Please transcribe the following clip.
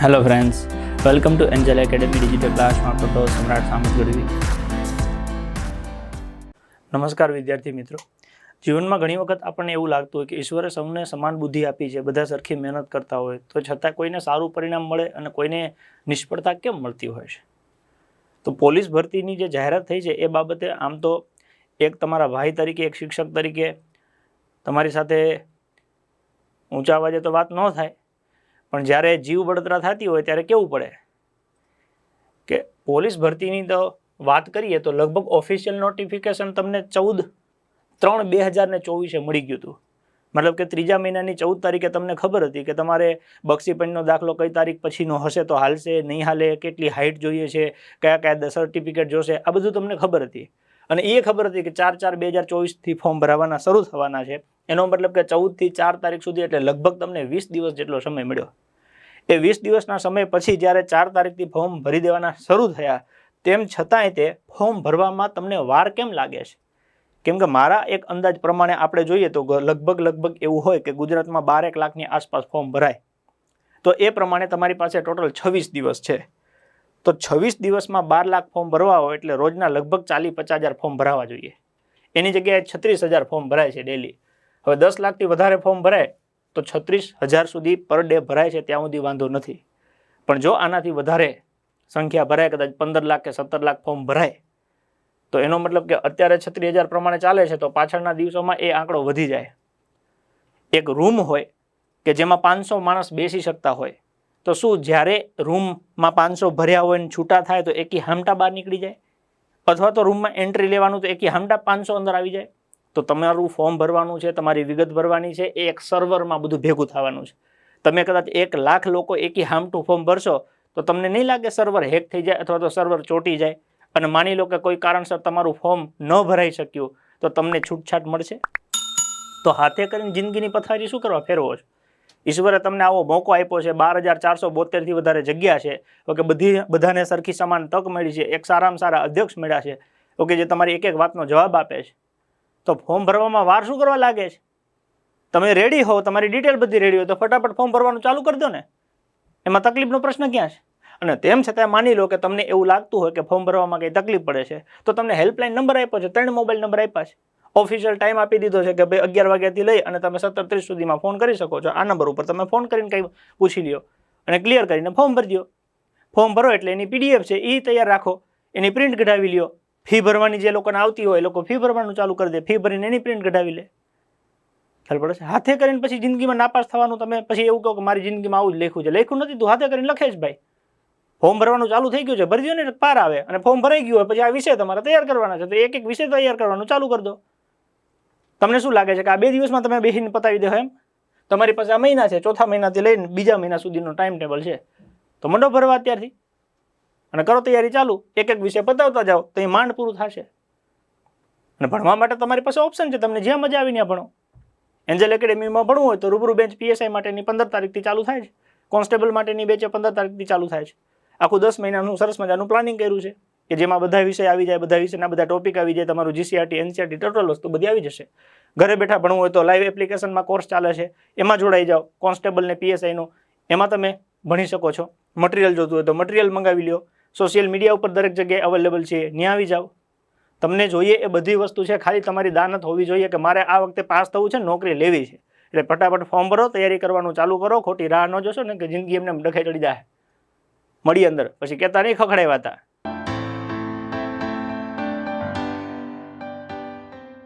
Hello friends welcome to Angel Academy digital ક્લાસમાં તો સમ્રાટ સામત ગઢવી નમસ્કાર વિદ્યાર્થી મિત્રો. જીવનમાં ઘણી વખત આપણને એવું લાગતું હોય કે ઈશ્વરે સૌને સમાન બુદ્ધિ આપી છે, બધા સરખી મહેનત કરતા હોય. તો છતાં કોઈને સારું પરિણામ મળે અને કોઈને નિષ્ફળતા કેમ મળતી હોય છે? તો પોલીસ ભરતીની જે જાહેરાત થઈ છે, એ બાબતે આમ તો એક તમારા ભાઈ તરીકે, એક શિક્ષક તરીકે તમારી સાથે ઊંચા અવાજે તો વાત ન થાય પણ જ્યારે જીવ બળતરા થતી હોય ત્યારે કેવું પડે? કે પોલીસ ભરતીની તો વાત કરીએ તો લગભગ ઓફિશિયલ નોટિફિકેશન તમને ચૌદ ત્રણ બે હજાર ને ચોવીસે મળી ગયું હતું. મતલબ કે ત્રીજા મહિનાની ચૌદ તારીખે તમને ખબર હતી કે તમારે બક્ષીપંચનો દાખલો કઈ તારીખ પછીનો હશે, તો હાલશે, નહીં હાલે, કેટલી હાઇટ જોઈએ છે કયા કયા સર્ટિફિકેટ જોશે, આ બધું તમને ખબર હતી. અને એ ખબર હતી કે ચાર ચાર બે હજાર ચોવીસથી ફોર્મ ભરાવાના, શરૂ થવાના છે. એનો મતલબ કે ચૌદથી ચાર તારીખ સુધી એટલે લગભગ તમને વીસ દિવસ જેટલો સમય મળ્યો. એ વીસ દિવસના સમય પછી જ્યારે ચાર તારીખથી ફોર્મ ભરી દેવાના શરૂ થયા, તેમ છતાંય તે ફોર્મ ભરવામાં તમને વાર કેમ લાગે છે? કેમ કે મારા એક અંદાજ પ્રમાણે આપણે જોઈએ તો લગભગ લગભગ એવું હોય કે ગુજરાતમાં બારેક લાખની આસપાસ ફોર્મ ભરાય. તો એ પ્રમાણે તમારી પાસે ટોટલ છવ્વીસ દિવસ છે. તો છવ્વીસ દિવસમાં બાર લાખ ફોર્મ ભરવા હોય એટલે રોજના લગભગ ચાલી પચાસ હજાર ફોર્મ ભરાવા જોઈએ. એની જગ્યાએ છત્રીસ હજાર ફોર્મ ભરાય છે ડેલી હવે દસ લાખથી વધારે ફોર્મ ભરાય તો છત્રીસ હજાર સુધી પર ડે ભરાય છે ત્યાં સુધી વાંધો નથી. પણ જો આનાથી વધારે સંખ્યા ભરાય, કદાચ પંદર લાખ કે સત્તર લાખ ફોર્મ ભરાય, તો એનો મતલબ કે અત્યારે છત્રીસ હજાર પ્રમાણે ચાલે છે તો પાછળના દિવસોમાં એ આંકડો વધી જાય. એક રૂમ હોય કે જેમાં પાંચસો માણસ બેસી શકતા હોય તો શું જ્યારે રૂમમાં પાંચસો ભર્યા હોય ને છૂટા થાય તો એકી હામટા બહાર નીકળી જાય? અથવા તો રૂમમાં એન્ટ્રી લેવાનું તો એકી હામટા પાંચસો અંદર આવી જાય? તો તમારું ફોર્મ ભરવાનું છે, તમારી વિગત ભરવાની છે, એ એક સર્વરમાં બધું ભેગું થવાનું છે. તમે કદાચ એક લાખ લોકો એકી હામટું ફોર્મ ભરશો, તો તમને નહીં લાગે સર્વર હેક થઈ જાય અથવા તો સર્વર ચોંટી જાય? અને માની લો કે કોઈ કારણસર તમારું ફોર્મ ન ભરાઈ શક્યું, તો તમને છૂટછાટ મળશે? તો હાથે કરીને જિંદગીની પથારી શું કરવા ફેરવો છો? ઈશ્વરે તમને આવો મોકો આપ્યો છે, બાર હજાર ચારસો બોતેરથી વધારે જગ્યા છે. ઓકે, બધી, બધાને સરખી સમાન તક મળી છે, એક સારામાં સારા અધ્યક્ષ મળ્યા છે. ઓકે, જે તમારી એક એક વાતનો જવાબ આપે છે. તો ફોર્મ ભરવામાં વાર શું કરવા લાગે છે? તમે રેડી હો, તમારી ડિટેલ બધી રેડી હોય તો ફટાફટ ફોર્મ ભરવાનું ચાલુ કરી દો ને. એમાં તકલીફનો પ્રશ્ન ક્યાં છે? અને તેમ છતાં માની લો કે તમને એવું લાગતું હોય કે ફોર્મ ભરવામાં કંઈ તકલીફ પડે છે, તો તમને હેલ્પલાઇન નંબર આપ્યો છે, ત્રણ મોબાઈલ નંબર આપ્યા છે. ઓફિશિયલ ટાઈમ આપી દીધો છે કે ભાઈ અગિયાર વાગ્યાથી લઈ અને તમે સત્તર ત્રીસ સુધીમાં ફોન કરી શકો છો. આ નંબર ઉપર તમે ફોન કરીને કંઈ પૂછી લ્યો અને ક્લિયર કરીને ફોર્મ ભરી દો ફોર્મ ભરો એટલે એની પીડીએફ છે એ તૈયાર રાખો. એની પ્રિન્ટ કઢાવી લ્યો. ફી ભરવાની જે લોકોને આવતી હોય એ લોકો ફી ભરવાનું ચાલુ કરી દે. ફી ભરીને એની પ્રિન્ટ કઢાવી લે. ખ્યાલ પડે છે? હાથે કરીને પછી જિંદગીમાં નાપાસ થવાનું તમે પછી એવું કહો કે મારી જિંદગીમાં આવું જ લખ્યું છે. લખ્યું નથી તું, હાથે કરીને લખે જ ભાઈ. ફોર્મ ભરવાનું ચાલુ થઈ ગયું છે. ભરી દો ને, પાર આવે અને ફોર્મ ભરાઈ ગયું હોય પછી આ વિષય તમારે તૈયાર કરવાના છે. તો એક એક વિષય તૈયાર કરવાનું ચાલુ કરી દો. તમને શું લાગે છે કે આ બે દિવસમાં તમે બેસીને પતાવી દો એમ? તમારી પાસે આ મહિના છે, ચોથા મહિનાથી લઈને બીજા મહિના સુધીનો ટાઈમ ટેબલ છે. તો મંડો ભરવા અત્યારથી. અને કરો તૈયારી ચાલુ. એક એક વિષય પતાવતા જાઓ, તો એ માંડ પૂરું થશે. અને ભણવા માટે તમારી પાસે ઓપ્શન છે, તમને જ્યાં મજા આવીને ભણો. એન્જલ એકેડેમીમાં ભણવું હોય તો રૂબરૂ બેન્ચ પીએસઆઈ માટેની પંદર તારીખથી ચાલુ થાય છે કોન્સ્ટેબલ માટેની બેચે પંદર તારીખથી ચાલુ થાય છે આખું દસ મહિનાનું સરસ મજાનું પ્લાનિંગ કર્યું છે. કે જેમાં બધા વિષય આવી જાય, બધા વિષયના બધા ટોપિક આવી જાય, તમારું જીસીઆરટી એનસીઆરટી ટોટલ વસ્તુ બધી આવી જશે. ઘરે બેઠા ભણવું હોય તો લાઈવ એપ્લિકેશનમાં કોર્સ ચાલે છે, એમાં જોડાઈ જાઓ કોન્સ્ટેબલ ને પીએસઆઈનો એમાં તમે ભણી શકો છો. મટીરિયલ જોતું હોય તો મટીરિયલ મંગાવી લ્યો. સોશિયલ મીડિયા ઉપર દરેક જગ્યાએ અવેલેબલ છે, ત્યાં આવી જાઓ. તમને જોઈએ એ બધી વસ્તુ છે, ખાલી તમારી દાનત હોવી જોઈએ કે મારે આ વખતે પાસ થવું છે નોકરી લેવી છે. એટલે ફટાફટ ફોર્મ ભરો, તૈયારી કરવાનું ચાલુ કરો, ખોટી રાહ ન જોશો ને કે જિંદગી એમને ડખે ચડી જાય. મળી અંદર. પછી કહેતા નહીં ખખડાવ્યા હતા.